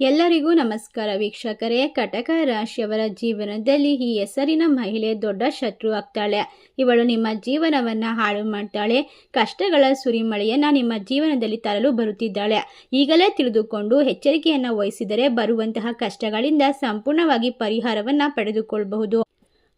ಎಲ್ಲರಿಗೂ ನಮಸ್ಕಾರ ವೀಕ್ಷಕರೇ. ಕಟಕ ರಾಶಿಯವರ ಜೀವನದಲ್ಲಿ ಈ ಹೆಸರಿನ ಮಹಿಳೆ, ದೊಡ್ಡ ಶತ್ರು ಆಗ್ತಾಳೆ. ಇವಳು ನಿಮ್ಮ ಜೀವನವನ್ನ ಹಾಳು ಮಾಡ್ತಾಳೆ. ಕಷ್ಟಗಳ ಸುರಿಮಳೆಯನ್ನ ನಿಮ್ಮ ಜೀವನದಲ್ಲಿ ತರಲು ಬರುತ್ತಿದ್ದಾಳೆ. ಈಗಲೇ ತಿಳಿದುಕೊಂಡು ಎಚ್ಚರಿಕೆಯನ್ನು ವಹಿಸಿದರೆ ಬರುವಂತಹ ಕಷ್ಟಗಳಿಂದ ಸಂಪೂರ್ಣವಾಗಿ ಪರಿಹಾರವನ್ನ ಪಡೆದುಕೊಳ್ಳಬಹುದು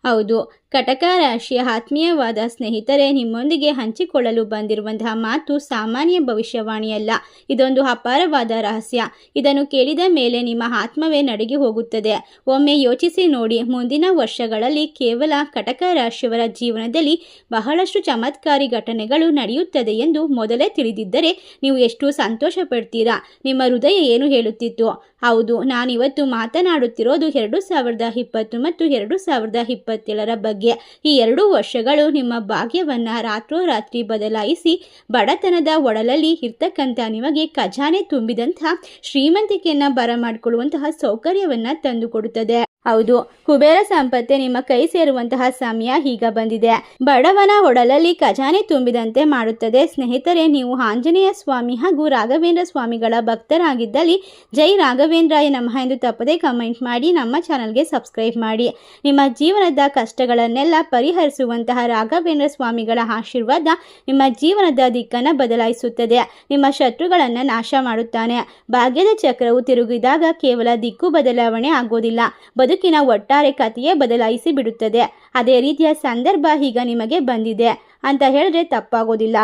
ಹೌದು ಕಟಕ ರಾಶಿಯ ಆತ್ಮೀಯವಾದ ಸ್ನೇಹಿತರೇ, ನಿಮ್ಮೊಂದಿಗೆ ಹಂಚಿಕೊಳ್ಳಲು ಬಂದಿರುವಂತಹ ಮಾತು ಸಾಮಾನ್ಯ ಭವಿಷ್ಯವಾಣಿಯಲ್ಲ. ಇದೊಂದು ಅಪಾರವಾದ ರಹಸ್ಯ. ಇದನ್ನು ಕೇಳಿದ ಮೇಲೆ ನಿಮ್ಮ ಆತ್ಮವೇ ನಡಗಿ ಹೋಗುತ್ತದೆ. ಒಮ್ಮೆ ಯೋಚಿಸಿ ನೋಡಿ, ಮುಂದಿನ ವರ್ಷಗಳಲ್ಲಿ ಕೇವಲ ಕಟಕ ರಾಶಿಯವರ ಜೀವನದಲ್ಲಿ ಬಹಳಷ್ಟು ಚಮತ್ಕಾರಿ ಘಟನೆಗಳು ನಡೆಯುತ್ತದೆ ಎಂದು ಮೊದಲೇ ತಿಳಿದಿದ್ದರೆ ನೀವು ಎಷ್ಟು ಸಂತೋಷ ಪಡ್ತೀರಾ ನಿಮ್ಮ ಹೃದಯ ಏನು ಹೇಳುತ್ತಿತ್ತು? ಹೌದು, ನಾನಿವತ್ತು ಮಾತನಾಡುತ್ತಿರೋದು ಎರಡು ಸಾವಿರದ ಇಪ್ಪತ್ತು ಮತ್ತು ಎರಡು ಸಾವಿರದ ಇಪ್ಪತ್ತೇಳರ ಬಗ್ಗೆ. ಈ ಎರಡು ವರ್ಷಗಳು ನಿಮ್ಮ ಭಾಗ್ಯವನ್ನು ರಾತ್ರೋರಾತ್ರಿ ಬದಲಾಯಿಸಿ ಬಡತನದ ಒಡಲಲ್ಲಿ ಇರ್ತಕ್ಕಂಥ ನಿಮಗೆ ಖಜಾನೆ ತುಂಬಿದಂಥ ಶ್ರೀಮಂತಿಕೆಯನ್ನು ಬರಮಾಡಿಕೊಳ್ಳುವಂತಹ ಸೌಕರ್ಯವನ್ನು ತಂದುಕೊಡುತ್ತದೆ. ಹೌದು, ಕುಬೇರ ಸಂಪತ್ತೆ ನಿಮ್ಮ ಕೈ ಸೇರುವಂತಹ ಸಮಯ ಈಗ ಬಂದಿದೆ. ಬಡವನ ಒಡಲಲ್ಲಿ ಖಜಾನೆ ತುಂಬಿದಂತೆ ಮಾಡುತ್ತದೆ. ಸ್ನೇಹಿತರೆ, ನೀವು ಆಂಜನೇಯ ಸ್ವಾಮಿ ಹಾಗೂ ರಾಘವೇಂದ್ರ ಸ್ವಾಮಿಗಳ ಭಕ್ತರಾಗಿದ್ದಲ್ಲಿ ಜೈ ರಾಘವೇಂದ್ರಾಯ ನಮಃ ಎಂದು ತಪ್ಪದೇ ಕಮೆಂಟ್ ಮಾಡಿ, ನಮ್ಮ ಚಾನಲ್ಗೆ ಸಬ್ಸ್ಕ್ರೈಬ್ ಮಾಡಿ. ನಿಮ್ಮ ಜೀವನದ ಕಷ್ಟಗಳನ್ನೆಲ್ಲ ಪರಿಹರಿಸುವಂತಹ ರಾಘವೇಂದ್ರ ಸ್ವಾಮಿಗಳ ಆಶೀರ್ವಾದ ನಿಮ್ಮ ಜೀವನದ ದಿಕ್ಕನ್ನು ಬದಲಾಯಿಸುತ್ತದೆ. ನಿಮ್ಮ ಶತ್ರುಗಳನ್ನು ನಾಶ ಮಾಡುತ್ತಾನೆ. ಭಾಗ್ಯದ ಚಕ್ರವು ತಿರುಗಿದಾಗ ಕೇವಲ ದಿಕ್ಕು ಬದಲಾವಣೆ ಆಗೋದಿಲ್ಲ. ಬದುಕಿನ ಒಟ್ಟಾರೆ ಕಥೆಯೇ ಬದಲಾಯಿಸಿ ಬಿಡುತ್ತದೆ. ಅದೇ ರೀತಿಯ ಸಂದರ್ಭ ಈಗ ನಿಮಗೆ ಬಂದಿದೆ. ಅಂತ ಹೇಳಿದ್ರೆ ತಪ್ಪಾಗೋದಿಲ್ಲ.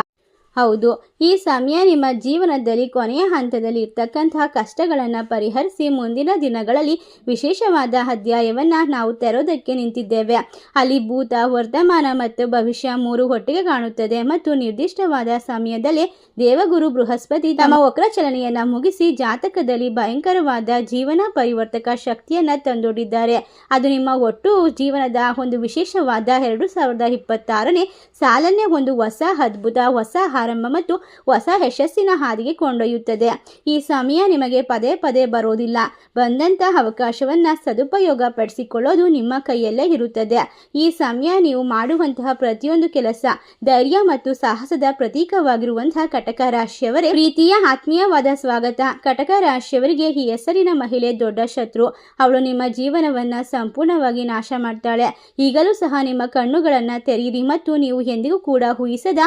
ಹೌದು, ಈ ಸಮಯ ನಿಮ್ಮ ಜೀವನದಲ್ಲಿ ಕೊನೆಯ ಹಂತದಲ್ಲಿ ಇರ್ತಕ್ಕಂತಹ ಕಷ್ಟಗಳನ್ನು ಪರಿಹರಿಸಿ ಮುಂದಿನ ದಿನಗಳಲ್ಲಿ ವಿಶೇಷವಾದ ಅಧ್ಯಾಯವನ್ನು ನಾವು ತೆರೋದಕ್ಕೆ ನಿಂತಿದ್ದೇವೆ. ಅಲ್ಲಿ ಭೂತ ವರ್ತಮಾನ ಮತ್ತು ಭವಿಷ್ಯ ಮೂರು ಒಟ್ಟಿಗೆ ಕಾಣುತ್ತದೆ ಮತ್ತು ನಿರ್ದಿಷ್ಟವಾದ ಸಮಯದಲ್ಲಿ ದೇವಗುರು ಬೃಹಸ್ಪತಿ ತಮ್ಮ ವಕ್ರಚಲನೆಯನ್ನು ಮುಗಿಸಿ ಜಾತಕದಲ್ಲಿ ಭಯಂಕರವಾದ ಜೀವನ ಪರಿವರ್ತಕ ಶಕ್ತಿಯನ್ನು ತಂದೊಡ್ಡಿದ್ದಾರೆ. ಅದು ನಿಮ್ಮ ಒಟ್ಟು ಜೀವನದ ಒಂದು ವಿಶೇಷವಾದ ಎರಡು ಸಾವಿರದ ಇಪ್ಪತ್ತಾರನೇ ಸಾಲನ್ನೇ ಒಂದು ಹೊಸ ಅದ್ಭುತ, ಹೊಸ ಆರಂಭ ಮತ್ತು ಹೊಸ ಯಶಸ್ಸಿನ ಹಾದಿಗೆ ಕೊಂಡೊಯ್ಯುತ್ತದೆ. ಈ ಸಮಯ ನಿಮಗೆ ಪದೇ ಪದೇ ಬರೋದಿಲ್ಲ. ಬಂದಂಥ ಅವಕಾಶವನ್ನು ಸದುಪಯೋಗ ಪಡಿಸಿಕೊಳ್ಳೋದು ನಿಮ್ಮ ಕೈಯಲ್ಲೇ ಇರುತ್ತದೆ. ಈ ಸಮಯ ನೀವು ಮಾಡುವಂತಹ ಪ್ರತಿಯೊಂದು ಕೆಲಸ ಧೈರ್ಯ ಮತ್ತು ಸಾಹಸದ ಪ್ರತೀಕವಾಗಿರುವಂತಹ ಕಟಕ ರಾಶಿಯವರೇ, ಪ್ರೀತಿಯ ಆತ್ಮೀಯವಾದ ಸ್ವಾಗತ. ಕಟಕ ರಾಶಿಯವರಿಗೆ ಈ ಹೆಸರಿನ ಮಹಿಳೆ ದೊಡ್ಡ ಶತ್ರು. ಅವಳು ನಿಮ್ಮ ಜೀವನವನ್ನ ಸಂಪೂರ್ಣವಾಗಿ ನಾಶ ಮಾಡ್ತಾಳೆ. ಈಗಲೂ ಸಹ ನಿಮ್ಮ ಕಣ್ಣುಗಳನ್ನು ತೆರೆಯಿರಿ ಮತ್ತು ನೀವು ಎಂದಿಗೂ ಕೂಡ ಊಹಿಸದ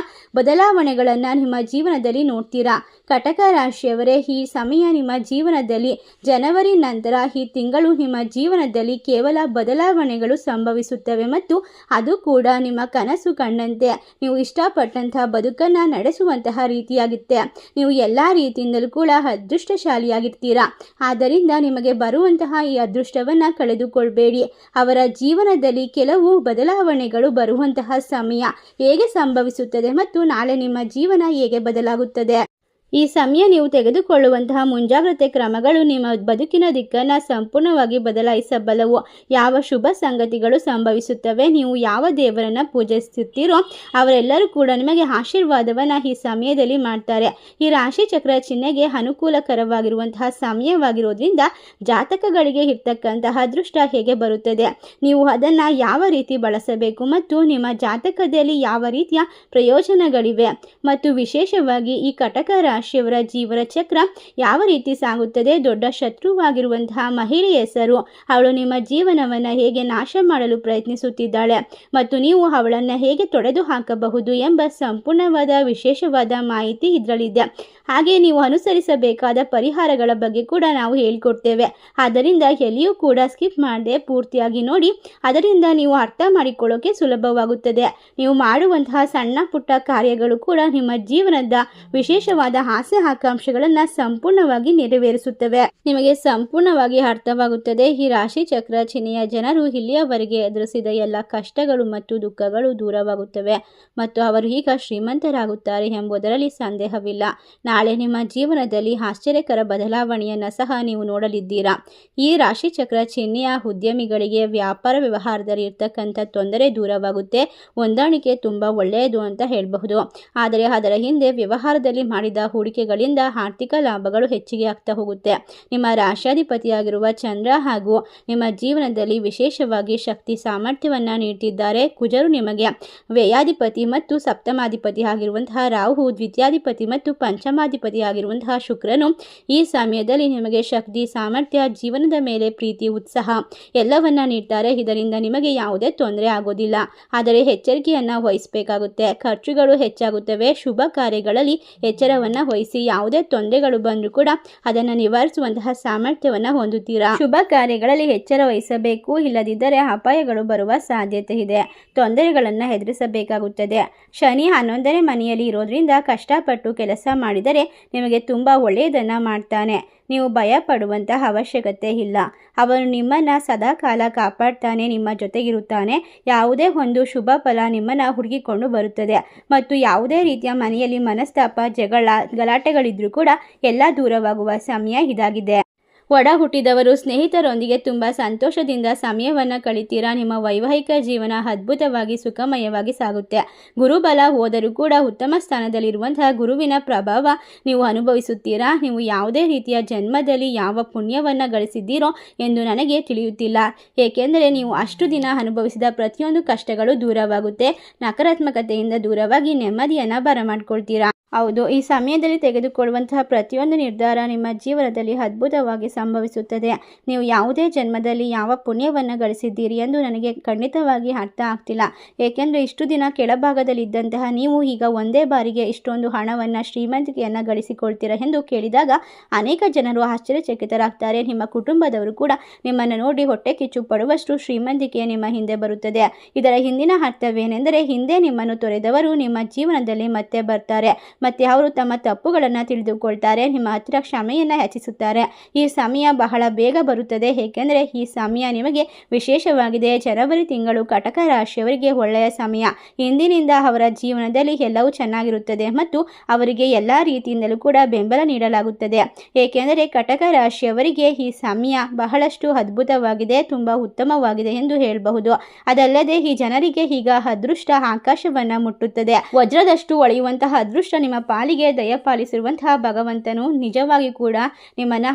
ಬದಲಾವಣೆಗಳನ್ನು ನಿಮ್ಮ ಜೀವನದಲ್ಲಿ ನೋಡ್ತೀರಾ? ಕಟಕ ರಾಶಿಯವರೇ, ಈ ಸಮಯ ನಿಮ್ಮ ಜೀವನದಲ್ಲಿ ಜನವರಿ ನಂತರ ಈ ತಿಂಗಳು ನಿಮ್ಮ ಜೀವನದಲ್ಲಿ ಕೇವಲ ಬದಲಾವಣೆಗಳು ಸಂಭವಿಸುತ್ತವೆ ಮತ್ತು ಅದು ಕೂಡ ನಿಮ್ಮ ಕನಸು ಕಂಡಂತೆ. ನೀವು ಇಷ್ಟಪಟ್ಟಂತಹ ಬದುಕನ್ನ ನಡೆಸುವಂತಹ ರೀತಿಯಾಗುತ್ತೆ. ನೀವು ಎಲ್ಲ ರೀತಿಯಿಂದಲೂ ಕೂಡ ಅದೃಷ್ಟಶಾಲಿಯಾಗಿರ್ತೀರಾ? ಆದ್ದರಿಂದ ನಿಮಗೆ ಬರುವಂತಹ ಈ ಅದೃಷ್ಟವನ್ನ ಕಳೆದುಕೊಳ್ಬೇಡಿ. ಅವರ ಜೀವನದಲ್ಲಿ ಕೆಲವು ಬದಲಾವಣೆಗಳು ಬರುವಂತಹ ಸಮಯ ಹೇಗೆ ಸಂಭವಿಸುತ್ತದೆ ಮತ್ತು ನಾಳೆ ನಿಮ್ಮ ಜೀವನ ಹೇಗೆ ಬದಲಾಗುತ್ತದೆ? ಈ ಸಮಯ ನೀವು ತೆಗೆದುಕೊಳ್ಳುವಂತಹ ಮುಂಜಾಗ್ರತೆ ಕ್ರಮಗಳು ನಿಮ್ಮ ಬದುಕಿನ ದಿಕ್ಕನ್ನು ಸಂಪೂರ್ಣವಾಗಿ ಬದಲಾಯಿಸಬಲ್ಲವು. ಯಾವ ಶುಭ ಸಂಗತಿಗಳು ಸಂಭವಿಸುತ್ತವೆ, ನೀವು ಯಾವ ದೇವರನ್ನು ಪೂಜಿಸುತ್ತೀರೋ ಅವರೆಲ್ಲರೂ ಕೂಡ ನಿಮಗೆ ಆಶೀರ್ವಾದವನ್ನು ಈ ಸಮಯದಲ್ಲಿ ಮಾಡ್ತಾರೆ. ಈ ರಾಶಿ ಚಕ್ರ ಚಿಹ್ನೆಗೆ ಅನುಕೂಲಕರವಾಗಿರುವಂತಹ ಸಮಯವಾಗಿರೋದ್ರಿಂದ ಜಾತಕಗಳಿಗೆ ಇರ್ತಕ್ಕಂತಹ ಅದೃಷ್ಟ ಹೇಗೆ ಬರುತ್ತದೆ? ನೀವು ಅದನ್ನು ಯಾವ ರೀತಿ ಬಳಸಬೇಕು ಮತ್ತು ನಿಮ್ಮ ಜಾತಕದಲ್ಲಿ ಯಾವ ರೀತಿಯ ಪ್ರಯೋಜನಗಳಿವೆ? ಮತ್ತು ವಿಶೇಷವಾಗಿ ಈ ಕಟಕ ರಾಶಿಯವರ ಜೀವನ ಚಕ್ರ ಯಾವ ರೀತಿ ಸಾಗುತ್ತದೆ? ದೊಡ್ಡ ಶತ್ರುವಾಗಿರುವಂತಹ ಮಹಿಳೆಯ ಹೆಸರು. ಅವಳು ನಿಮ್ಮ ಜೀವನವನ್ನು ಹೇಗೆ ನಾಶ ಮಾಡಲು ಪ್ರಯತ್ನಿಸುತ್ತಿದ್ದಾಳೆ ಮತ್ತು ನೀವು ಅವಳನ್ನು ಹೇಗೆ ತೊಡೆದು ಹಾಕಬಹುದು ಎಂಬ ಸಂಪೂರ್ಣವಾದ ವಿಶೇಷವಾದ ಮಾಹಿತಿ ಇದರಲ್ಲಿದೆ. ಹಾಗೆ ನೀವು ಅನುಸರಿಸಬೇಕಾದ ಪರಿಹಾರಗಳ ಬಗ್ಗೆ ಕೂಡ ನಾವು ಹೇಳಿಕೊಡ್ತೇವೆ. ಆದ್ದರಿಂದ ಎಲ್ಲಿಯೂ ಕೂಡ ಸ್ಕಿಪ್ ಮಾಡದೆ ಪೂರ್ತಿಯಾಗಿ ನೋಡಿ, ಅದರಿಂದ ನೀವು ಅರ್ಥ ಮಾಡಿಕೊಳ್ಳೋಕೆ ಸುಲಭವಾಗುತ್ತದೆ. ನೀವು ಮಾಡುವಂತಹ ಸಣ್ಣ ಪುಟ್ಟ ಕಾರ್ಯಗಳು ಕೂಡ ನಿಮ್ಮ ಜೀವನದ ವಿಶೇಷವಾದ ಆಸೆ ಆಕಾಂಕ್ಷೆಗಳನ್ನು ಸಂಪೂರ್ಣವಾಗಿ ನೆರವೇರಿಸುತ್ತವೆ. ನಿಮಗೆ ಸಂಪೂರ್ಣವಾಗಿ ಅರ್ಥವಾಗುತ್ತದೆ, ಈ ರಾಶಿ ಚಕ್ರ ಚಿಹ್ನೆಯ ಜನರು ಇಲ್ಲಿಯವರೆಗೆ ಎದುರಿಸಿದ ಎಲ್ಲ ಕಷ್ಟಗಳು ಮತ್ತು ದುಃಖಗಳು ದೂರವಾಗುತ್ತವೆ ಮತ್ತು ಅವರು ಈಗ ಶ್ರೀಮಂತರಾಗುತ್ತಾರೆ ಎಂಬುದರಲ್ಲಿ ಸಂದೇಹವಿಲ್ಲ. ನಾಳೆ ನಿಮ್ಮ ಜೀವನದಲ್ಲಿ ಆಶ್ಚರ್ಯಕರ ಬದಲಾವಣೆಯನ್ನು ಸಹ ನೀವು ನೋಡಲಿದ್ದೀರಾ? ಈ ರಾಶಿ ಚಕ್ರ ಚಿಹ್ನೆಯ ಉದ್ಯಮಿಗಳಿಗೆ ವ್ಯಾಪಾರ ವ್ಯವಹಾರದಲ್ಲಿ ಇರ್ತಕ್ಕಂಥ ತೊಂದರೆ ದೂರವಾಗುತ್ತೆ. ಹೊಂದಾಣಿಕೆ ತುಂಬ ಒಳ್ಳೆಯದು ಅಂತ ಹೇಳಬಹುದು. ಆದರೆ ಅದರ ಹಿಂದೆ ವ್ಯವಹಾರದಲ್ಲಿ ಮಾಡಿದ ಹೂಡಿಕೆಗಳಿಂದ ಆರ್ಥಿಕ ಲಾಭಗಳು ಹೆಚ್ಚಿಗೆ ಆಗ್ತಾ ಹೋಗುತ್ತೆ. ನಿಮ್ಮ ರಾಶಾಧಿಪತಿಯಾಗಿರುವ ಚಂದ್ರ ಹಾಗೂ ನಿಮ್ಮ ಜೀವನದಲ್ಲಿ ವಿಶೇಷವಾಗಿ ಶಕ್ತಿ ಸಾಮರ್ಥ್ಯವನ್ನು ನೀಡ್ತಿದ್ದಾರೆ. ಕುಜರು ನಿಮಗೆ ವ್ಯಯಾಧಿಪತಿ ಮತ್ತು ಸಪ್ತಮಾಧಿಪತಿ ಆಗಿರುವಂತಹ ರಾಹು, ದ್ವಿತೀಯಾಧಿಪತಿ ಮತ್ತು ಭಾಗ್ಯಾಧಿಪತಿಯಾಗಿರುವಂತಹ ಶುಕ್ರನು ಈ ಸಮಯದಲ್ಲಿ ನಿಮಗೆ ಶಕ್ತಿ, ಸಾಮರ್ಥ್ಯ, ಜೀವನದ ಮೇಲೆ ಪ್ರೀತಿ, ಉತ್ಸಾಹ ಎಲ್ಲವನ್ನ ನೀಡ್ತಾರೆ. ಇದರಿಂದ ನಿಮಗೆ ಯಾವುದೇ ತೊಂದರೆ ಆಗೋದಿಲ್ಲ. ಆದರೆ ಎಚ್ಚರಿಕೆಯನ್ನ ವಹಿಸಬೇಕಾಗುತ್ತೆ. ಖರ್ಚುಗಳು ಹೆಚ್ಚಾಗುತ್ತವೆ. ಶುಭ ಕಾರ್ಯಗಳಲ್ಲಿ ಎಚ್ಚರವನ್ನ ವಹಿಸಿ ಯಾವುದೇ ತೊಂದರೆಗಳು ಬಂದರೂ ಕೂಡ ಅದನ್ನು ನಿವಾರಿಸುವಂತಹ ಸಾಮರ್ಥ್ಯವನ್ನ ಹೊಂದುತ್ತೀರಾ? ಶುಭ ಕಾರ್ಯಗಳಲ್ಲಿ ಎಚ್ಚರ ವಹಿಸಬೇಕು. ಇಲ್ಲದಿದ್ದರೆ ಅಪಾಯಗಳು ಬರುವ ಸಾಧ್ಯತೆ ಇದೆ. ತೊಂದರೆಗಳನ್ನು ಎದುರಿಸಬೇಕಾಗುತ್ತದೆ. ಶನಿ ಹನ್ನೊಂದನೇ ಮನೆಯಲ್ಲಿ ಇರೋದ್ರಿಂದ ಕಷ್ಟಪಟ್ಟು ಕೆಲಸ ಮಾಡಿದರೆ ನಿಮಗೆ ತುಂಬ ಒಳ್ಳೆಯದನ್ನು ಮಾಡ್ತಾನೆ. ನೀವು ಭಯ ಪಡುವಂತಹ ಅವಶ್ಯಕತೆ ಇಲ್ಲ. ಅವನು ನಿಮ್ಮನ್ನು ಸದಾ ಕಾಲ ಕಾಪಾಡ್ತಾನೆ, ನಿಮ್ಮ ಜೊತೆಗಿರುತ್ತಾನೆ. ಯಾವುದೇ ಒಂದು ಶುಭ ಫಲ ನಿಮ್ಮನ್ನು ಹುಡುಕಿಕೊಂಡು ಬರುತ್ತದೆ. ಮತ್ತು ಯಾವುದೇ ರೀತಿಯ ಮನೆಯಲ್ಲಿ ಮನಸ್ತಾಪ, ಜಗಳ, ಗಲಾಟೆಗಳಿದ್ರೂ ಕೂಡ ಎಲ್ಲ ದೂರವಾಗುವ ಸಮಯ ಇದಾಗಿದೆ. ಒಡ ಹುಟ್ಟಿದವರು ಸ್ನೇಹಿತರೊಂದಿಗೆ ತುಂಬ ಸಂತೋಷದಿಂದ ಸಮಯವನ್ನು ಕಳಿತೀರಾ? ನಿಮ್ಮ ವೈವಾಹಿಕ ಜೀವನ ಅದ್ಭುತವಾಗಿ ಸುಖಮಯವಾಗಿ ಸಾಗುತ್ತೆ. ಗುರುಬಲ ಹೋದರೂ ಕೂಡ ಉತ್ತಮ ಸ್ಥಾನದಲ್ಲಿರುವಂತಹ ಗುರುವಿನ ಪ್ರಭಾವ ನೀವು ಅನುಭವಿಸುತ್ತೀರಾ? ನೀವು ಯಾವುದೇ ರೀತಿಯ ಜನ್ಮದಲ್ಲಿ ಯಾವ ಪುಣ್ಯವನ್ನು ಗಳಿಸಿದ್ದೀರೋ ಎಂದು ನನಗೆ ತಿಳಿಯುತ್ತಿಲ್ಲ. ಏಕೆಂದರೆ ನೀವು ಅಷ್ಟು ದಿನ ಅನುಭವಿಸಿದ ಪ್ರತಿಯೊಂದು ಕಷ್ಟಗಳು ದೂರವಾಗುತ್ತೆ. ನಕಾರಾತ್ಮಕತೆಯಿಂದ ದೂರವಾಗಿ ನೆಮ್ಮದಿಯನ್ನು ಬರಮಾಡ್ಕೊಳ್ತೀರಾ? ಹೌದು, ಈ ಸಮಯದಲ್ಲಿ ತೆಗೆದುಕೊಳ್ಳುವಂತಹ ಪ್ರತಿಯೊಂದು ನಿರ್ಧಾರ ನಿಮ್ಮ ಜೀವನದಲ್ಲಿ ಅದ್ಭುತವಾಗಿ ಸಂಭವಿಸುತ್ತದೆ. ನೀವು ಯಾವುದೇ ಜನ್ಮದಲ್ಲಿ ಯಾವ ಪುಣ್ಯವನ್ನು ಗಳಿಸಿದ್ದೀರಿ ಎಂದು ನನಗೆ ಖಂಡಿತವಾಗಿ ಅರ್ಥ ಆಗ್ತಿಲ್ಲ. ಏಕೆಂದರೆ ಇಷ್ಟು ದಿನ ಕೆಳಭಾಗದಲ್ಲಿದ್ದಂತಹ ನೀವು ಈಗ ಒಂದೇ ಬಾರಿಗೆ ಇಷ್ಟೊಂದು ಹಣವನ್ನು, ಶ್ರೀಮಂತಿಕೆಯನ್ನು ಗಳಿಸಿಕೊಳ್ತೀರಾ ಎಂದು ಕೇಳಿದಾಗ ಅನೇಕ ಜನರು ಆಶ್ಚರ್ಯಚಕಿತರಾಗ್ತಾರೆ. ನಿಮ್ಮ ಕುಟುಂಬದವರು ಕೂಡ ನಿಮ್ಮನ್ನು ನೋಡಿ ಹೊಟ್ಟೆ ಕಿಚ್ಚು ಪಡುವಷ್ಟು ಶ್ರೀಮಂತಿಕೆ ನಿಮ್ಮ ಹಿಂದೆ ಬರುತ್ತದೆ. ಇದರ ಹಿಂದಿನ ಅರ್ಥವೇನೆಂದರೆ ಹಿಂದೆ ನಿಮ್ಮನ್ನು ತೊರೆದವರು ನಿಮ್ಮ ಜೀವನದಲ್ಲಿ ಮತ್ತೆ ಬರ್ತಾರೆ. ಮತ್ತೆ ಅವರು ತಮ್ಮ ತಪ್ಪುಗಳನ್ನು ತಿಳಿದುಕೊಳ್ತಾರೆ, ನಿಮ್ಮ ಹತ್ತಿರ ಕ್ಷಮೆಯನ್ನು ಹೆಚ್ಚಿಸುತ್ತಾರೆ. ಈ ಸಮಯ ಬಹಳ ಬೇಗ ಬರುತ್ತದೆ. ಏಕೆಂದರೆ ಈ ಸಮಯ ನಿಮಗೆ ವಿಶೇಷವಾಗಿದೆ. ಜನವರಿ ತಿಂಗಳು ಕಟಕ ರಾಶಿಯವರಿಗೆ ಒಳ್ಳೆಯ ಸಮಯ. ಇಂದಿನಿಂದ ಅವರ ಜೀವನದಲ್ಲಿ ಎಲ್ಲವೂ ಚೆನ್ನಾಗಿರುತ್ತದೆ ಮತ್ತು ಅವರಿಗೆ ಎಲ್ಲ ರೀತಿಯಿಂದಲೂ ಕೂಡ ಬೆಂಬಲ ನೀಡಲಾಗುತ್ತದೆ. ಏಕೆಂದರೆ ಕಟಕ ರಾಶಿಯವರಿಗೆ ಈ ಸಮಯ ಬಹಳಷ್ಟು ಅದ್ಭುತವಾಗಿದೆ, ತುಂಬ ಉತ್ತಮವಾಗಿದೆ ಎಂದು ಹೇಳಬಹುದು. ಅದಲ್ಲದೆ ಈ ಜನರಿಗೆ ಈಗ ಅದೃಷ್ಟ ಆಕಾಶವನ್ನು ಮುಟ್ಟುತ್ತದೆ. ವಜ್ರದಷ್ಟು ಒಳೆಯುವಂತಹ ಅದೃಷ್ಟ ನಿಮ್ಮ ಪಾಲಿಗೆ ದಯಪಾಲಿಸಿರುವಂತಹ ಭಗವಂತನು ನಿಜವಾಗಿ ಕೂಡ ನಿಮ್ಮನ್ನು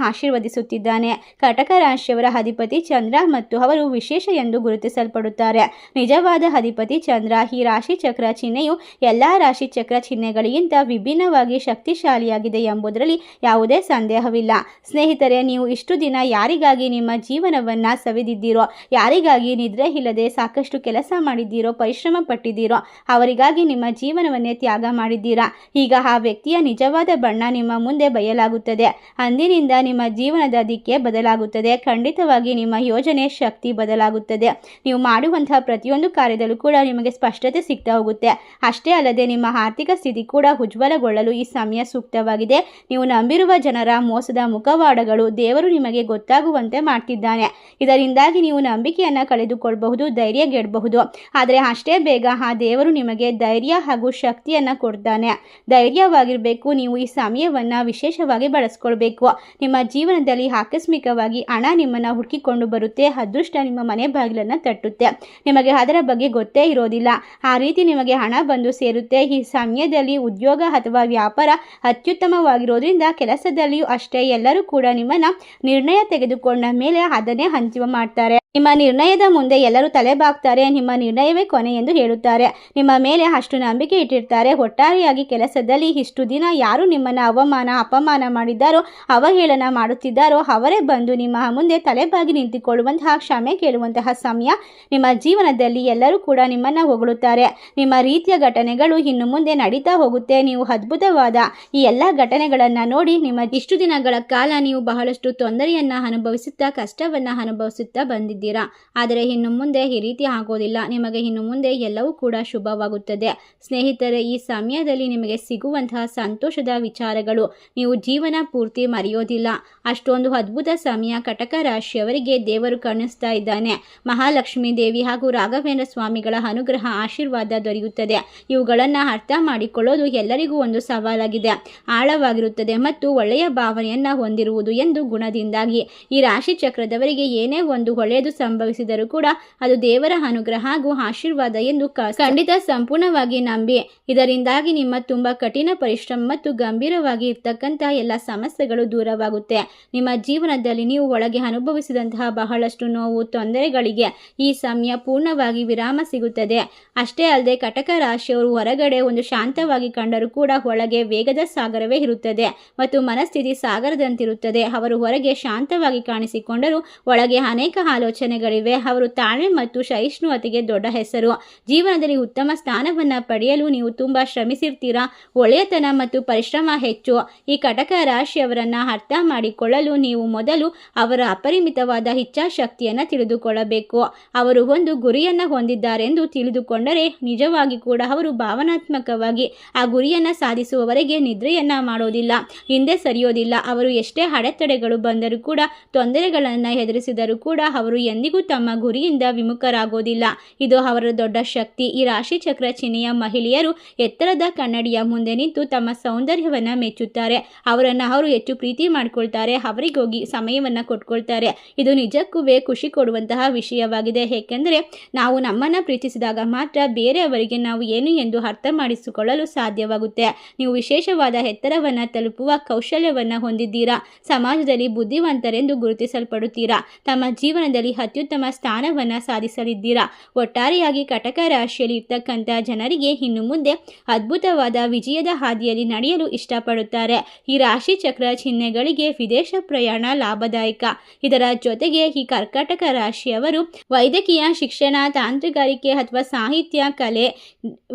ಆಶೀರ್ವದಿಸುತ್ತಿದ್ದಾನೆ ಕಟಕ ರಾಶಿಯವರ ಅಧಿಪತಿ ಚಂದ್ರ ಮತ್ತು ಅವರು ವಿಶೇಷ ಎಂದು ಗುರುತಿಸಲ್ಪಡುತ್ತಾರೆ. ನಿಜವಾದ ಅಧಿಪತಿ ಚಂದ್ರ ಈ ರಾಶಿ ಚಕ್ರ ಚಿಹ್ನೆಯು ಎಲ್ಲ ರಾಶಿ ಚಕ್ರ ಚಿಹ್ನೆಗಳಿಗಿಂತ ವಿಭಿನ್ನವಾಗಿ ಶಕ್ತಿಶಾಲಿಯಾಗಿದೆ ಎಂಬುದರಲ್ಲಿ ಯಾವುದೇ ಸಂದೇಹವಿಲ್ಲ. ಸ್ನೇಹಿತರೆ, ನೀವು ಇಷ್ಟು ದಿನ ಯಾರಿಗಾಗಿ ನಿಮ್ಮ ಜೀವನವನ್ನು ಸವಿದಿದ್ದೀರೋ, ಯಾರಿಗಾಗಿ ನಿದ್ರೆ ಇಲ್ಲದೆ ಸಾಕಷ್ಟು ಕೆಲಸ ಮಾಡಿದ್ದೀರೋ, ಪರಿಶ್ರಮ ಪಟ್ಟಿದ್ದೀರೋ, ಅವರಿಗಾಗಿ ನಿಮ್ಮ ಜೀವನವನ್ನೇ ತ್ಯಾಗ ಮಾಡಿದ್ದೀರಾ? ಈಗ ಆ ವ್ಯಕ್ತಿಯ ನಿಜವಾದ ಬಣ್ಣ ನಿಮ್ಮ ಮುಂದೆ ಬಯಲಾಗುತ್ತದೆ. ಅಂದಿನಿಂದ ನಿಮ್ಮ ಜೀವನದ ದಿಕ್ಕೆ ಬದಲಾಗುತ್ತದೆ. ಖಂಡಿತವಾಗಿ ನಿಮ್ಮ ಯೋಜನೆ ಶಕ್ತಿ ಬದಲಾಗುತ್ತದೆ. ನೀವು ಮಾಡುವಂತಹ ಪ್ರತಿಯೊಂದು ಕಾರ್ಯದಲ್ಲೂ ಕೂಡ ನಿಮಗೆ ಸ್ಪಷ್ಟತೆ ಸಿಗ್ತಾ ಹೋಗುತ್ತೆ. ಅಷ್ಟೇ ಅಲ್ಲದೆ ನಿಮ್ಮ ಆರ್ಥಿಕ ಸ್ಥಿತಿ ಕೂಡ ಉಜ್ವಲಗೊಳ್ಳಲು ಈ ಸಮಯ ಸೂಕ್ತವಾಗಿದೆ. ನೀವು ನಂಬಿರುವ ಜನರ ಮೋಸದ ಮುಖವಾಡಗಳು ದೇವರು ನಿಮಗೆ ಗೊತ್ತಾಗುವಂತೆ ಮಾಡ್ತಿದ್ದಾನೆ. ಇದರಿಂದಾಗಿ ನೀವು ನಂಬಿಕೆಯನ್ನು ಕಳೆದುಕೊಳ್ಳಬಹುದು ಧೈರ್ಯ ಗೆಡಬಹುದು. ಆದರೆ ಅಷ್ಟೇ ಬೇಗ ಆ ದೇವರು ನಿಮಗೆ ಧೈರ್ಯ ಹಾಗೂ ಶಕ್ತಿಯನ್ನು ಕೊಡ್ತಾನೆ. ಧೈರ್ಯವಾಗಿರಬೇಕು, ನೀವು ಈ ಸಮಯವನ್ನು ವಿಶೇಷವಾಗಿ ಬಳಸ್ಕೊಳ್ಬೇಕು. ನಿಮ್ಮ ಜೀವನದಲ್ಲಿ ಆಕಸ್ಮಿಕವಾಗಿ ಹಣ ನಿಮ್ಮನ್ನು ಹುಡುಕಿಕೊಂಡು ಬರುತ್ತೆ, ಅದೃಷ್ಟ ನಿಮ್ಮ ಮನೆ ಬಾಗಿಲನ್ನು ತಟ್ಟುತ್ತೆ. ನಿಮಗೆ ಅದರ ಬಗ್ಗೆ ಗೊತ್ತೇ ಇರೋದಿಲ್ಲ. ಆ ರೀತಿ ನಿಮಗೆ ಹಣ ಬಂದು ಸೇರುತ್ತೆ. ಈ ಸಮಯದಲ್ಲಿ ಉದ್ಯೋಗ ಅಥವಾ ವ್ಯಾಪಾರ ಅತ್ಯುತ್ತಮವಾಗಿರೋದ್ರಿಂದ ಕೆಲಸದಲ್ಲಿಯೂ ಅಷ್ಟೇ ಎಲ್ಲರೂ ಕೂಡ ನಿಮ್ಮನ್ನು ನಿರ್ಣಯ ತೆಗೆದುಕೊಂಡ ಮೇಲೆ ಅದನ್ನೇ ಅಂತಿಮ ಮಾಡ್ತಾರೆ. ನಿಮ್ಮ ನಿರ್ಣಯದ ಮುಂದೆ ಎಲ್ಲರೂ ತಲೆಬಾಗ್ತಾರೆ. ನಿಮ್ಮ ನಿರ್ಣಯವೇ ಕೊನೆ ಎಂದು ಹೇಳುತ್ತಾರೆ. ನಿಮ್ಮ ಮೇಲೆ ಅಷ್ಟು ನಂಬಿಕೆ ಇಟ್ಟಿರ್ತಾರೆ. ಒಟ್ಟಾರೆಯಾಗಿ ಕೆಲಸದಲ್ಲಿ ಇಷ್ಟು ದಿನ ಯಾರು ನಿಮ್ಮನ್ನು ಅವಮಾನ, ಅಪಮಾನ ಮಾಡಿದ್ದಾರೋ, ಅವಹೇಳನ ಮಾಡುತ್ತಿದ್ದಾರೋ, ಅವರೇ ಬಂದು ನಿಮ್ಮ ಮುಂದೆ ತಲೆಬಾಗಿ ನಿಂತುಕೊಳ್ಳುವಂತಹ ಕ್ಷಮೆ ಕೇಳುವಂತಹ ಸಮಯ ನಿಮ್ಮ ಜೀವನದಲ್ಲಿ ಎಲ್ಲರೂ ಕೂಡ ನಿಮ್ಮನ್ನು ಹೊಗಳುತ್ತಾರೆ. ನಿಮ್ಮ ರೀತಿಯ ಘಟನೆಗಳು ಇನ್ನು ಮುಂದೆ ನಡೀತಾ ಹೋಗುತ್ತೆ. ನೀವು ಅದ್ಭುತವಾದ ಈ ಎಲ್ಲ ಘಟನೆಗಳನ್ನು ನೋಡಿ ನಿಮ್ಮ ಇಷ್ಟು ದಿನಗಳ ಕಾಲ ನೀವು ಬಹಳಷ್ಟು ತೊಂದರೆಯನ್ನು ಅನುಭವಿಸುತ್ತಾ, ಕಷ್ಟವನ್ನು ಅನುಭವಿಸುತ್ತಾ ಬಂದಿದ್ದೀರಾ? ಆದರೆ ಇನ್ನು ಮುಂದೆ ಈ ರೀತಿ ಆಗೋದಿಲ್ಲ. ನಿಮಗೆ ಇನ್ನು ಮುಂದೆ ಎಲ್ಲವೂ ಕೂಡ ಶುಭವಾಗುತ್ತದೆ. ಸ್ನೇಹಿತರೆ, ಈ ಸಮಯದಲ್ಲಿ ನಿಮಗೆ ಸಿಗುವಂತಹ ಸಂತೋಷದ ವಿಚಾರಗಳು. ನೀವು ಜೀವನ ಪೂರ್ತಿ ಮರೆಯೋದಿಲ್ಲ. ಅಷ್ಟೊಂದು ಅದ್ಭುತ ಸಮಯ ಕಟಕ ರಾಶಿಯವರಿಗೆ ದೇವರು ಕಾಣಿಸ್ತಾ ಇದ್ದಾನೆ. ಮಹಾಲಕ್ಷ್ಮೀ ದೇವಿ ಹಾಗೂ ರಾಘವೇಂದ್ರ ಸ್ವಾಮಿಗಳ ಅನುಗ್ರಹ, ಆಶೀರ್ವಾದ ದೊರೆಯುತ್ತದೆ. ಇವುಗಳನ್ನು ಅರ್ಥ ಮಾಡಿಕೊಳ್ಳೋದು ಎಲ್ಲರಿಗೂ ಒಂದು ಸವಾಲಾಗಿದೆ. ಆಳವಾಗಿರುತ್ತದೆ ಮತ್ತು ಒಳ್ಳೆಯ ಭಾವನೆಯನ್ನು ಹೊಂದಿರುವುದು ಎಂದು ಗುಣದಿಂದಾಗಿ ಈ ರಾಶಿ ಚಕ್ರದವರಿಗೆ ಏನೇ ಒಂದು ಒಳ್ಳೆಯದು ಸಂಭವಿಸಿದರೂ ಕೂಡ ಅದು ದೇವರ ಅನುಗ್ರಹ ಹಾಗೂ ಆಶೀರ್ವಾದ ಎಂದು ಖಂಡಿತ ಸಂಪೂರ್ಣವಾಗಿ ನಂಬಿ. ಇದರಿಂದಾಗಿ ನಿಮ್ಮ ತುಂಬಾ ಕಠಿಣ ಪರಿಶ್ರಮ ಮತ್ತು ಗಂಭೀರವಾಗಿ ಇರ್ತಕ್ಕಂಥ ಎಲ್ಲ ಸಮಸ್ಯೆಗಳು ದೂರವಾಗುತ್ತೆ. ನಿಮ್ಮ ಜೀವನದಲ್ಲಿ ನೀವು ಒಳಗೆ ಅನುಭವಿಸಿದಂತಹ ಬಹಳಷ್ಟು ನೋವು, ತೊಂದರೆಗಳಿಗೆ ಈ ಸಮಯ ಪೂರ್ಣವಾಗಿ ವಿರಾಮ ಸಿಗುತ್ತದೆ. ಅಷ್ಟೇ ಅಲ್ಲದೆ ಕಟಕ ರಾಶಿಯವರು ಹೊರಗಡೆ ಒಂದು ಶಾಂತವಾಗಿ ಕಂಡರೂ ಕೂಡ ಒಳಗೆ ವೇಗದ ಸಾಗರವೇ ಇರುತ್ತದೆ ಮತ್ತು ಮನಸ್ಥಿತಿ ಸಾಗರದಂತಿರುತ್ತದೆ. ಅವರು ಹೊರಗೆ ಶಾಂತವಾಗಿ ಕಾಣಿಸಿಕೊಂಡರೂ ಒಳಗೆ ಅನೇಕ ಆಲೋಚನೆಗಳಿವೆ. ಅವರು ತಾಳ್ಮೆ ಮತ್ತು ಸಹಿಷ್ಣುವತೆಗೆ ದೊಡ್ಡ ಹೆಸರು. ಜೀವನದಲ್ಲಿ ಉತ್ತಮ ಸ್ಥಾನವನ್ನು ಪಡೆಯಲು ನೀವು ತುಂಬ ಶ್ರಮಿಸಿರ್ತೀರಾ? ಒಳ್ಳೆಯತನ ಮತ್ತು ಪರಿಶ್ರಮ ಹೆಚ್ಚು. ಈ ಕಟಕ ರಾಶಿಯವರನ್ನ ಅರ್ಥ ಮಾಡಿಕೊಳ್ಳಲು ನೀವು ಮೊದಲು ಅವರ ಅಪರಿಮಿತವಾದ ಇಚ್ಛಾಶಕ್ತಿಯನ್ನು ತಿಳಿದುಕೊಳ್ಳಬೇಕು. ಅವರು ಒಂದು ಗುರಿಯನ್ನು ಹೊಂದಿದ್ದಾರೆಂದು ತಿಳಿದುಕೊಂಡರೆ ನಿಜವಾಗಿ ಕೂಡ ಅವರು ಭಾವನಾತ್ಮಕವಾಗಿ ಆ ಗುರಿಯನ್ನು ಸಾಧಿಸುವವರೆಗೆ ನಿದ್ರೆಯನ್ನ ಮಾಡೋದಿಲ್ಲ. ಹಿಂದೆ ಸರಿಯೋದಿಲ್ಲ. ಅವರು ಎಷ್ಟೇ ಅಡೆತಡೆಗಳು ಬಂದರೂ ಕೂಡ ತೊಂದರೆಗಳನ್ನು ಎದುರಿಸಿದರೂ ಕೂಡ ಅವರು ಎಂದಿಗೂ ತಮ್ಮ ಗುರಿಯಿಂದ ವಿಮುಖರಾಗೋದಿಲ್ಲ. ಇದು ಅವರ ದೊಡ್ಡ ಶಕ್ತಿ. ಈ ರಾಶಿ ಚಕ್ರ ಚಿಹ್ನೆಯ ಮಹಿಳೆಯರು ಎತ್ತರದ ಕನ್ನಡಿಯ ಮುಂದೆ ನಿಂತು ತಮ್ಮ ಸೌಂದರ್ಯವನ್ನು ಮೆಚ್ಚುತ್ತಾರೆ. ಅವರನ್ನು ಅವರು ಹೆಚ್ಚು ಪ್ರೀತಿ ಮಾಡಿಕೊಳ್ತಾರೆ. ಅವರಿಗೋಗಿ ಸಮಯವನ್ನು ಕೊಟ್ಕೊಳ್ತಾರೆ. ಇದು ನಿಜಕ್ಕೂ ಖುಷಿ ಕೊಡುವಂತಹ ವಿಷಯವಾಗಿದೆ. ಏಕೆಂದರೆ ನಾವು ನಮ್ಮನ್ನು ಪ್ರೀತಿಸಿದಾಗ ಮಾತ್ರ ಬೇರೆಯವರಿಗೆ ನಾವು ಏನು ಎಂದು ಅರ್ಥ ಮಾಡಿಸಿಕೊಳ್ಳಲು ಸಾಧ್ಯವಾಗುತ್ತೆ. ನೀವು ವಿಶೇಷವಾದ ಎತ್ತರವನ್ನು ತಲುಪುವ ಕೌಶಲ್ಯವನ್ನು ಹೊಂದಿದ್ದೀರಾ? ಸಮಾಜದಲ್ಲಿ ಬುದ್ಧಿವಂತರೆಂದು ಗುರುತಿಸಲ್ಪಡುತ್ತೀರಾ? ತಮ್ಮ ಜೀವನದಲ್ಲಿ ಅತ್ಯುತ್ತಮ ಸ್ಥಾನವನ್ನು ಸಾಧಿಸಲಿದ್ದೀರಾ? ಒಟ್ಟಾರೆಯಾಗಿ ಕಟಕ ರಾಶಿಯಲ್ಲಿ ಇರ್ತಕ್ಕಂಥ ಜನರಿಗೆ ಇನ್ನು ಮುಂದೆ ಅದ್ಭುತವಾದ ವಿಜಯದ ಹಾದಿಯಲ್ಲಿ ನಡೆಯಲು ಇಷ್ಟಪಡುತ್ತಾರೆ. ಈ ರಾಶಿ ಚಕ್ರ ಚಿಹ್ನೆಗಳಿಗೆ ವಿದೇಶ ಪ್ರಯಾಣ ಲಾಭದಾಯಕ. ಇದರ ಜೊತೆಗೆ ಈ ಕರ್ಕಾಟಕ ರಾಶಿಯವರು ವೈದ್ಯಕೀಯ ಶಿಕ್ಷಣ ತಾಂತ್ರಿಕಾರಿಕೆ ಅಥವಾ ಸಾಹಿತ್ಯ, ಕಲೆ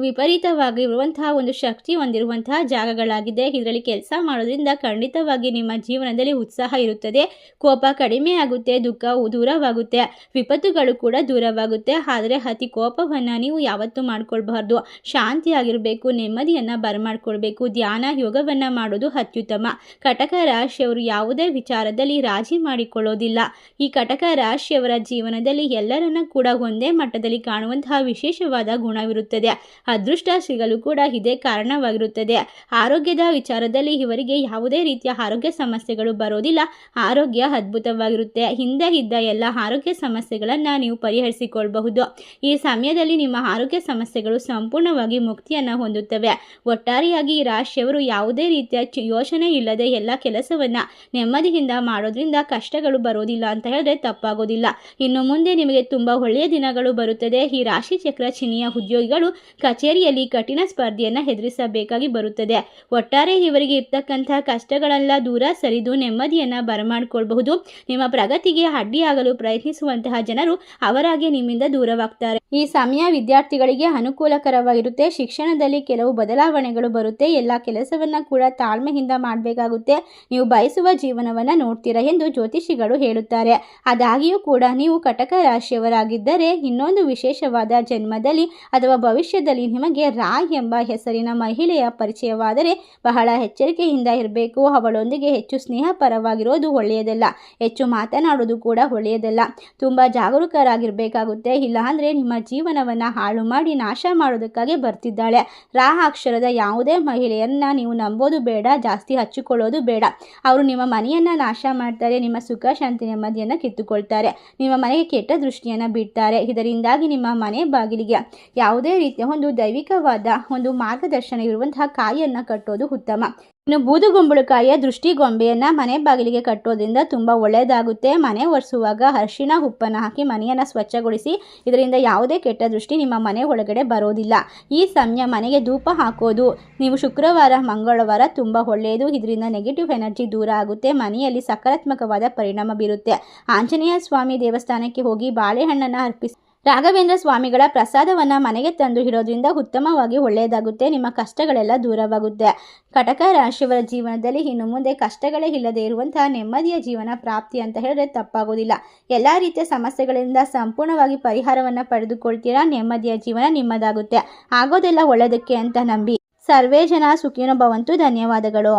ವಿಪರೀತವಾಗಿರುವಂತಹ ಒಂದು ಶಕ್ತಿ ಹೊಂದಿರುವಂತಹ ಜಾಗಗಳಾಗಿದೆ. ಇದರಲ್ಲಿ ಕೆಲಸ ಮಾಡೋದ್ರಿಂದ ಖಂಡಿತವಾಗಿ ನಿಮ್ಮ ಜೀವನದಲ್ಲಿ ಉತ್ಸಾಹ ಇರುತ್ತದೆ. ಕೋಪ ಕಡಿಮೆ ಆಗುತ್ತೆ, ದುಃಖ ದೂರವಾಗುತ್ತೆ. ವಿಪತ್ತುಗಳು ಕೂಡ ದೂರವಾಗುತ್ತೆ. ಆದರೆ ಅತಿ ಕೋಪವನ್ನು ನೀವು ಯಾವತ್ತೂ ಮಾಡ್ಕೊಳ್ಬಾರ್ದು. ಶಾಂತಿಯಾಗಿರಬೇಕು, ನೆಮ್ಮದಿಯನ್ನು ಬರಮಾಡ್ಕೊಳ್ಬೇಕು. ಧ್ಯಾನ, ಯೋಗವನ್ನು ಮಾಡೋದು ಅತ್ಯುತ್ತಮ. ಕಟಕ ರಾಶಿಯವರು ಯಾವುದೇ ವಿಚಾರದಲ್ಲಿ ರಾಜಿ ಮಾಡಿಕೊಳ್ಳೋದಿಲ್ಲ. ಈ ಕಟಕ ರಾಶಿಯವರ ಜೀವನದಲ್ಲಿ ಎಲ್ಲರನ್ನ ಕೂಡ ಒಂದೇ ಮಟ್ಟದಲ್ಲಿ ಕಾಣುವಂತಹ ವಿಶೇಷವಾದ ಗುಣವಿರುತ್ತದೆ. ಅದೃಷ್ಟ ಸಿಗಲು ಕೂಡ ಇದೇ ಕಾರಣವಾಗಿರುತ್ತದೆ. ಆರೋಗ್ಯದ ವಿಚಾರದಲ್ಲಿ ಇವರಿಗೆ ಯಾವುದೇ ರೀತಿಯ ಆರೋಗ್ಯ ಸಮಸ್ಯೆಗಳು ಬರೋದಿಲ್ಲ. ಆರೋಗ್ಯ ಅದ್ಭುತವಾಗಿರುತ್ತೆ. ಹಿಂದೆ ಇದ್ದ ಎಲ್ಲ ಆರೋಗ್ಯ ಸಮಸ್ಯೆಗಳನ್ನು ನೀವು ಪರಿಹರಿಸಿಕೊಳ್ಳಬಹುದು ಈ ಸಮಯದಲ್ಲಿ ನಿಮ್ಮ ಆರೋಗ್ಯ ಸಮಸ್ಯೆಗಳು ಸಂಪೂರ್ಣವಾಗಿ ಮುಕ್ತಿಯನ್ನು ಹೊಂದುತ್ತವೆ. ಒಟ್ಟಾರೆಯಾಗಿ ಈ ರಾಶಿಯವರು ಯಾವುದೇ ರೀತಿಯ ಯೋಚನೆ ಇಲ್ಲದೆ ಎಲ್ಲ ಕೆಲಸವನ್ನು ನೆಮ್ಮದಿಯಿಂದ ಮಾಡೋದ್ರಿಂದ ಕಷ್ಟಗಳು ಬರೋದಿಲ್ಲ ಅಂತ ಹೇಳಿದ್ರೆ ತಪ್ಪಾಗೋದಿಲ್ಲ. ಇನ್ನು ಮುಂದೆ ನಿಮಗೆ ತುಂಬ ಒಳ್ಳೆಯ ದಿನಗಳು ಬರುತ್ತದೆ. ಈ ರಾಶಿ ಚಕ್ರ ಚಿನ್ನಿಯ ಉದ್ಯೋಗಿಗಳು ಕಚೇರಿಯಲ್ಲಿ ಕಠಿಣ ಸ್ಪರ್ಧೆಯನ್ನು ಎದುರಿಸಬೇಕಾಗಿ ಬರುತ್ತದೆ. ಒಟ್ಟಾರೆ ಇವರಿಗೆ ಇರ್ತಕ್ಕಂಥ ಕಷ್ಟಗಳೆಲ್ಲ ದೂರ ಸರಿದು ನೆಮ್ಮದಿಯನ್ನು ಬರಮಾಡಿಕೊಳ್ಬಹುದು. ನಿಮ್ಮ ಪ್ರಗತಿಗೆ ಅಡ್ಡಿಯಾಗಲು ಪ್ರಯತ್ನಿಸುವಂತಹ ಜನರು ಅವರಾಗೆ ನಿಮ್ಮಿಂದ ದೂರವಾಗ್ತಾರೆ. ಈ ಸಮಯ ವಿದ್ಯಾರ್ಥಿಗಳಿಗೆ ಅನುಕೂಲಕರವಾಗಿರುತ್ತೆ. ಶಿಕ್ಷಣದಲ್ಲಿ ಕೆಲವು ಬದಲಾವಣೆಗಳು ಬರುತ್ತೆ. ಎಲ್ಲ ಕೆಲಸವನ್ನ ಕೂಡ ತಾಳ್ಮೆಯಿಂದ ಮಾಡಬೇಕಾಗುತ್ತೆ. ನೀವು ಬಯಸುವ ಜೀವನವನ್ನ ನೋಡ್ತೀರಾ ಎಂದು ಜ್ಯೋತಿಷಿಗಳು ಹೇಳುತ್ತಾರೆ. ಆದಾಗಿಯೂ ಕೂಡ ನೀವು ಕಟಕ ರಾಶಿಯವರಾಗಿದ್ದರೆ ಇನ್ನೊಂದು ವಿಶೇಷವಾದ ಜನ್ಮದಲ್ಲಿ ಅಥವಾ ಭವಿಷ್ಯದಲ್ಲಿ ನಿಮಗೆ ರಾಯ್ ಎಂಬ ಹೆಸರಿನ ಮಹಿಳೆಯ ಪರಿಚಯವಾದರೆ ಬಹಳ ಎಚ್ಚರಿಕೆಯಿಂದ ಇರಬೇಕು. ಅವಳೊಂದಿಗೆ ಹೆಚ್ಚು ಸ್ನೇಹಪರವಾಗಿರೋದು ಒಳ್ಳೆಯದಲ್ಲ. ಹೆಚ್ಚು ಮಾತನಾಡೋದು ಕೂಡ ಒಳ್ಳೆಯದಲ್ಲ. ತುಂಬ ಜಾಗರೂಕರಾಗಿರಬೇಕಾಗುತ್ತೆ. ಇಲ್ಲಾಂದರೆ ನಿಮ್ಮ ಜೀವನವನ್ನು ಹಾಳು ಮಾಡಿ ನಾಶ ಮಾಡೋದಕ್ಕಾಗಿ ಬರ್ತಿದ್ದಾಳೆ. ರಾ ಅಕ್ಷರದ ಯಾವುದೇ ಮಹಿಳೆಯನ್ನು ನೀವು ನಂಬೋದು ಬೇಡ, ಜಾಸ್ತಿ ಹಚ್ಚಿಕೊಳ್ಳೋದು ಬೇಡ. ಅವರು ನಿಮ್ಮ ಮನೆಯನ್ನು ನಾಶ ಮಾಡ್ತಾರೆ, ನಿಮ್ಮ ಸುಖ, ಶಾಂತಿ, ನೆಮ್ಮದಿಯನ್ನು ಕಿತ್ತುಕೊಳ್ತಾರೆ. ನಿಮ್ಮ ಮನೆಗೆ ಕೆಟ್ಟ ದೃಷ್ಟಿಯನ್ನು ಬಿಡ್ತಾರೆ ಇದರಿಂದಾಗಿ ನಿಮ್ಮ ಮನೆ ಬಾಗಿಲಿಗೆ ಯಾವುದೇ ರೀತಿಯ ಒಂದು ದೈವಿಕವಾದ ಒಂದು ಮಾರ್ಗದರ್ಶನ ಇರುವಂತಹ ಕಾಯಿಯನ್ನು ಕಟ್ಟೋದು ಉತ್ತಮ. ಇನ್ನು ಬೂದುಗುಂಬಳಕಾಯಿಯ ದೃಷ್ಟಿಗೊಂಬೆಯನ್ನು ಮನೆ ಬಾಗಿಲಿಗೆ ಕಟ್ಟೋದ್ರಿಂದ ತುಂಬ ಒಳ್ಳೆಯದಾಗುತ್ತೆ. ಮನೆ ಒರೆಸುವಾಗ ಅರಿಶಿಣ, ಉಪ್ಪನ್ನು ಹಾಕಿ ಮನೆಯನ್ನು ಸ್ವಚ್ಛಗೊಳಿಸಿ ಇದರಿಂದ ಯಾವುದೇ ಕೆಟ್ಟ ದೃಷ್ಟಿ ನಿಮ್ಮ ಮನೆ ಒಳಗಡೆ ಬರೋದಿಲ್ಲ. ಈ ಸಮಯ ಮನೆಗೆ ಧೂಪ ಹಾಕೋದು, ನೀವು ಶುಕ್ರವಾರ, ಮಂಗಳವಾರ ತುಂಬ ಒಳ್ಳೆಯದು. ಇದರಿಂದ ನೆಗೆಟಿವ್ ಎನರ್ಜಿ ದೂರ ಆಗುತ್ತೆ. ಮನೆಯಲ್ಲಿ ಸಕಾರಾತ್ಮಕವಾದ ಪರಿಣಾಮ ಬೀರುತ್ತೆ. ಆಂಜನೇಯ ಸ್ವಾಮಿ ದೇವಸ್ಥಾನಕ್ಕೆ ಹೋಗಿ ಬಾಳೆಹಣ್ಣನ್ನು ಅರ್ಪಿಸಿ ರಾಘವೇಂದ್ರ ಸ್ವಾಮಿಗಳ ಪ್ರಸಾದವನ್ನು ಮನೆಗೆ ತಂದು ಇಡೋದ್ರಿಂದ ಉತ್ತಮವಾಗಿ ಒಳ್ಳೆಯದಾಗುತ್ತೆ, ನಿಮ್ಮ ಕಷ್ಟಗಳೆಲ್ಲ ದೂರವಾಗುತ್ತೆ. ಕಟಕ ರಾಶಿಯವರ ಜೀವನದಲ್ಲಿ ಇನ್ನು ಮುಂದೆ ಕಷ್ಟಗಳೇ ಇಲ್ಲದೆ ಇರುವಂತಹ ನೆಮ್ಮದಿಯ ಜೀವನ ಪ್ರಾಪ್ತಿ ಅಂತ ಹೇಳಿದ್ರೆ ತಪ್ಪಾಗೋದಿಲ್ಲ. ಎಲ್ಲ ರೀತಿಯ ಸಮಸ್ಯೆಗಳಿಂದ ಸಂಪೂರ್ಣವಾಗಿ ಪರಿಹಾರವನ್ನು ಪಡೆದುಕೊಳ್ತೀರಾ? ನೆಮ್ಮದಿಯ ಜೀವನ ನಿಮ್ಮದಾಗುತ್ತೆ. ಆಗೋದೆಲ್ಲ ಒಳ್ಳೆಯದಕ್ಕೆ ಅಂತ ನಂಬಿ. ಸರ್ವೇ ಜನ ಸುಖಿನೋ ಭವಂತು. ಧನ್ಯವಾದಗಳು.